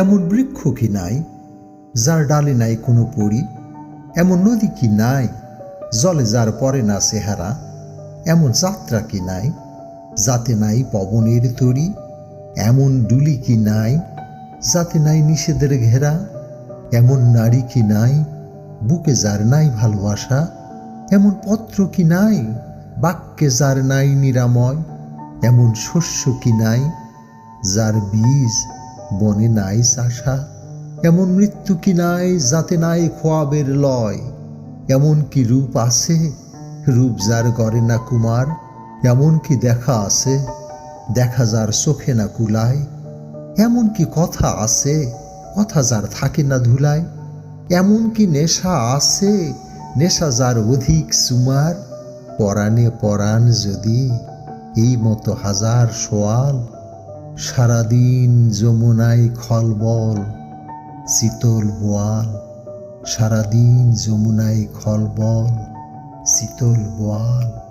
এমন বৃক্ষ কি নাই, যার ডালে নাই কোনো পড়ি এমন নদী কি নাই, জলে যার পরে না চেহারা? এমন যাত্রা কি নাই, যাতে নাই পবনের তরি? এমন ডুলি কি নাই, যাতে নাই নিষেধের ঘেরা? এমন নারী কি নাই, বুকে যার নাই ভালোবাসা? এমন পত্র কি নাই, বাক্যে যার নাই নিরাময়? এমন শস্য কি নাই, যার বীজ বনে নাই চাষা এমন মৃত্যু কি নাই, যাতে নাই খোয়াবের লয়। এমন কি রূপ আছে, রূপ যার গড়ে না কুমার এমন কি দেখা আছে, দেখা যার চোখে না কুলায়। এমন কি কথা আছে, কথা যার থাকে না ধুলায়। এমন কি নেশা আছে, নেশা যার অধিক সুমার। পরাণে পরাণ যদি এই মতো হাজার সোয়াল সারাদিন যমুনায় খলবল শীতল বোয়াল। সারাদিন যমুনায় খলবল শীতল বোয়াল।